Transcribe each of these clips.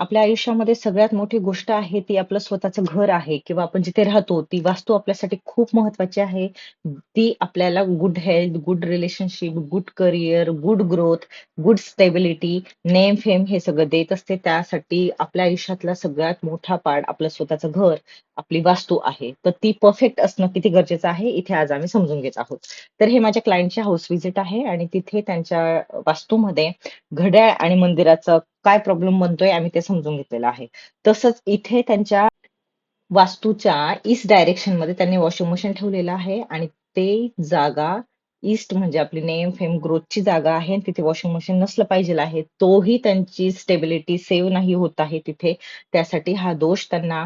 आपल्या आयुष्यामध्ये सगळ्यात मोठी गोष्ट आहे ती आपलं स्वतःचं घर आहे किंवा आपण जिथे राहतो ती वास्तू आपल्यासाठी खूप महत्वाची आहे. ती आपल्याला good health, good relationship, good career, good growth, good stability, name fame हे सगळं देत असते. त्यासाठी आपल्या आयुष्यातला सगळ्यात मोठा पार्ट आपलं स्वतःचं घर, आपली वास्तू आहे. तर ती परफेक्ट असणं किती गरजेचं आहे इथे आज आम्ही समजून घेत आहोत. तर हे माझ्या क्लायंटची हाऊस व्हिजिट आहे आणि तिथे त्यांच्या वास्तूमध्ये घड्याळ आणि मंदिराचं काय प्रॉब्लेम बनतोय आम्ही ते समजून घेतलेलं आहे. तसंच इथे त्यांच्या वास्तूच्या ईस्ट डायरेक्शनमध्ये त्यांनी वॉशिंग मशीन ठेवलेलं आहे आणि ते जागा ईस्ट म्हणजे आपली नेम फेम ग्रोथची जागा आहे तिथे वॉशिंग मशीन नसलं पाहिजे आहे. तोही त्यांची स्टेबिलिटी सेव्ह नाही होत आहे तिथे. त्यासाठी हा दोष त्यांना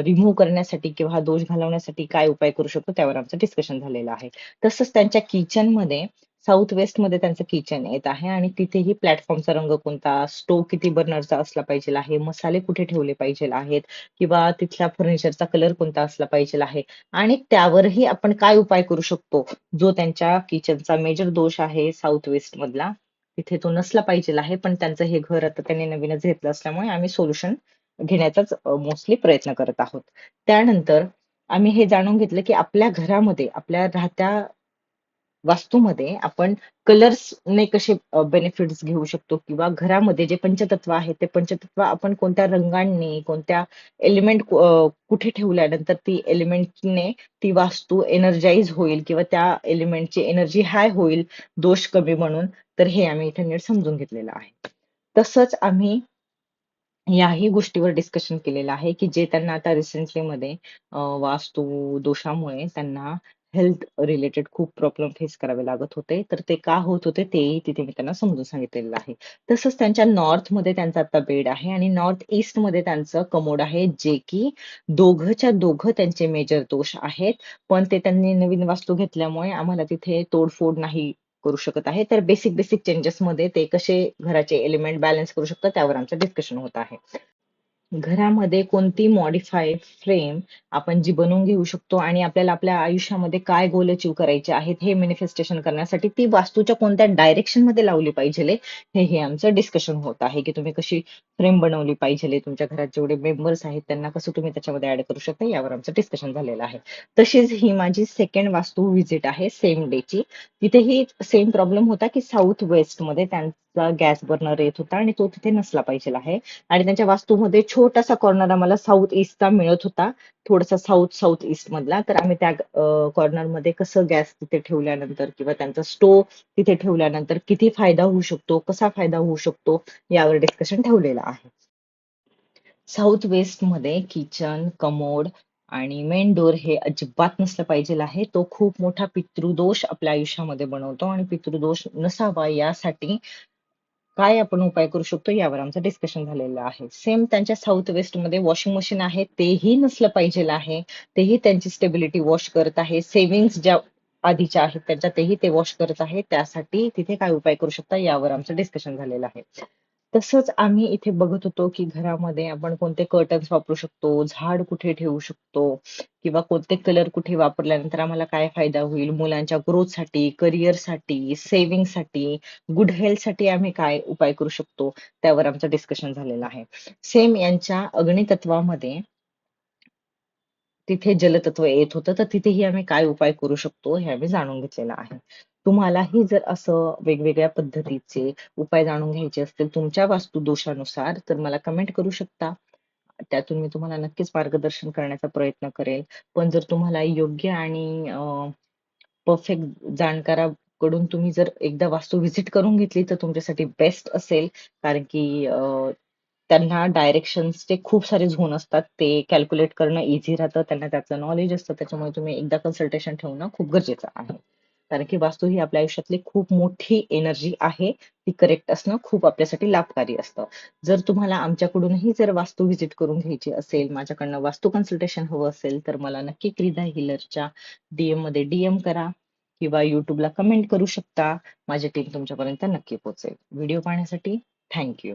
रिमूव्ह करण्यासाठी किंवा हा दोष घालवण्यासाठी काय उपाय करू शकतो त्यावर आमचं डिस्कशन झालेलं आहे. तसंच त्यांच्या किचनमध्ये साऊथ वेस्टमध्ये त्यांचं किचन येत आहे आणि तिथेही प्लॅटफॉर्मचा रंग कोणता? स्टोव किती बर्नरचा असला पाहिजे आहे? मसाले कुठे ठेवले पाहिजे आहेत? किंवा तिथल्या फर्निचरचा कलर कोणता असला पाहिजे आहे? आणि त्यावरही आपण काय उपाय करू शकतो? जो त्यांच्या किचनचा मेजर दोष आहे साऊथ वेस्ट मधला. तिथे तो नसला पाहिजे आहे पण त्यांचं हे घर आता त्यांनी नवीनच घेतलं असल्यामुळे आम्ही सोल्युशन घेण्याचाच मोस्टली प्रयत्न करत आहोत. त्यानंतर आम्ही हे जाणून घेतलं की आपल्या घरामध्ये आपल्या राहत्या वास्तूमध्ये आपण कलर्सने कसे बेनिफिट्स घेऊ शकतो किंवा घरामध्ये जे पंचतत्व आहे ते पंचतत्व आपण कोणत्या रंगांनी कोणत्या एलिमेंट कुठे ठेवल्यानंतर ती एलिमेंटने ती वास्तू एनर्जाइज होईल किंवा त्या एलिमेंटची एनर्जी हाय होईल दोष कमी म्हणून तर हे आम्ही इथे नीट समजून घेतलेलं आहे. तसंच आम्ही याही गोष्टीवर डिस्कशन केलेलं आहे की जे त्यांना आता रिसेंटली मध्ये वास्तू दोषामुळे त्यांना हेल्थ रिलेटेड खूप प्रॉब्लेम फेस करावे लागत होते. तर ते का होत होते तेही तिथे मी त्यांना समजून सांगितलेलं आहे. तसंच त्यांच्या नॉर्थमध्ये त्यांचा आता बेड आहे आणि नॉर्थ ईस्टमध्ये त्यांचं कमोड आहे जे की दोघच्या दोघं त्यांचे मेजर दोष आहेत. पण ते त्यांनी नवीन वास्तू घेतल्यामुळे आम्हाला तिथे तोडफोड नाही करू शकत आहे. तर बेसिक बेसिक चेंजेस मध्ये ते कसे घराचे एलिमेंट बॅलन्स करू शकतात त्यावर आमचं डिस्कशन होत आहे. घरामध्ये कोणती मॉडिफाय फ्रेम आपण जी बनवून घेऊ शकतो आणि आपल्याला आपल्या आयुष्यामध्ये काय गोल अचीव करायचे आहेत हे मॅनिफेस्टेशन करण्यासाठी ती वास्तूच्या कोणत्या डायरेक्शनमध्ये लावली पाहिजे हे हे आमचं डिस्कशन होत आहे की तुम्ही कशी फ्रेम बनवली पाहिजे तुमच्या घरात जेवढे मेंबर्स आहेत त्यांना कसं तुम्ही त्याच्यामध्ये ऍड करू शकता यावर आमचं डिस्कशन झालेलं आहे. तशीच ही माझी सेकंड वास्तू व्हिजिट आहे सेम डेची तिथेही सेम प्रॉब्लेम होता की साऊथ वेस्टमध्ये चा गॅस बर्नर येत होता आणि तो तिथे नसला पाहिजे आहे. आणि त्यांच्या वास्तूमध्ये छोटासा कॉर्नर आम्हाला साऊथ ईस्टचा मिळत होता. थोडासा साऊथ साऊथ ईस्ट मधला. तर आम्ही त्या कॉर्नरमध्ये कसं गॅस तिथे ठेवल्यानंतर किंवा त्यांचा स्टोव तिथे ठेवल्यानंतर किती फायदा होऊ शकतो कसा फायदा होऊ शकतो यावर डिस्कशन ठेवलेलं आहे. साऊथ वेस्टमध्ये किचन कमोड आणि मेन डोर हे अजिबात नसलं पाहिजे आहे. तो खूप मोठा पितृदोष आपल्या आयुष्यामध्ये बनवतो आणि पितृदोष नसावा यासाठी काय आपण उपाय करू शकतो यावर आमचं डिस्कशन झालेलं आहे. सेम त्यांच्या साऊथ वेस्टमध्ये वॉशिंग मशीन आहे तेही नसलं पाहिजे आहे. तेही त्यांची स्टेबिलिटी वॉश करत आहे. सेव्हिंग्स ज्या आधीच्या आहेत त्यांच्या तेही ते वॉश करत आहे. त्यासाठी तिथे काय उपाय करू शकता यावर आमचं डिस्कशन झालेलं आहे. तसंच आम्ही इथे बघत होतो की घरामध्ये आपण कोणते कर्टन्स वापरू शकतो झाड कुठे ठेवू शकतो किंवा कोणते कलर कुठे वापरल्यानंतर आम्हाला काय फायदा होईल मुलांच्या ग्रोथसाठी करिअरसाठी सेव्हिंगसाठी गुड हेल्थसाठी आम्ही काय उपाय करू शकतो त्यावर आमचं डिस्कशन झालेलं आहे. सेम यांच्या अग्नितत्वामध्ये तिथे जलतत्व येत होतं तर तिथेही आम्ही काय उपाय करू शकतो हे आम्ही जाणून घेतलेलं आहे. तुम्हालाही जर असं वेगवेगळ्या पद्धतीचे उपाय जाणून घ्यायचे असतील तुमच्या वास्तुदोषानुसार तर मला कमेंट करू शकता. त्यातून मी तुम्हाला नक्कीच मार्गदर्शन करण्याचा प्रयत्न करेल. पण जर तुम्हाला योग्य आणि परफेक्ट जाणकाराकडून तुम्ही जर एकदा वास्तू व्हिजिट करून घेतली तर तुमच्यासाठी बेस्ट असेल. कारण की त्यांना डायरेक्शन्सचे खूप सारे झोन असतात. ते कॅल्क्युलेट करणं इझी राहतं. त्यांना त्याचं नॉलेज असतं. त्याच्यामुळे तुम्ही एकदा कन्सल्टेशन ठेवणं खूप गरजेचं आहे. कारण की वास्तू ही आपल्या आयुष्यातली खूप मोठी एनर्जी आहे. ती करेक्ट असणं खूप आपल्यासाठी लाभकारी असतं. जर तुम्हाला आमच्याकडूनही जर वास्तू व्हिजिट करून घ्यायची असेल माझ्याकडनं वास्तू कन्सल्टेशन हवं असेल तर मला नक्की क्रिधा हिलरच्या डीएममध्ये डीएम करा किंवा युट्यूबला कमेंट करू शकता. माझी टीम तुमच्यापर्यंत नक्की पोहोचेल. व्हिडिओ पाहण्यासाठी थँक्यू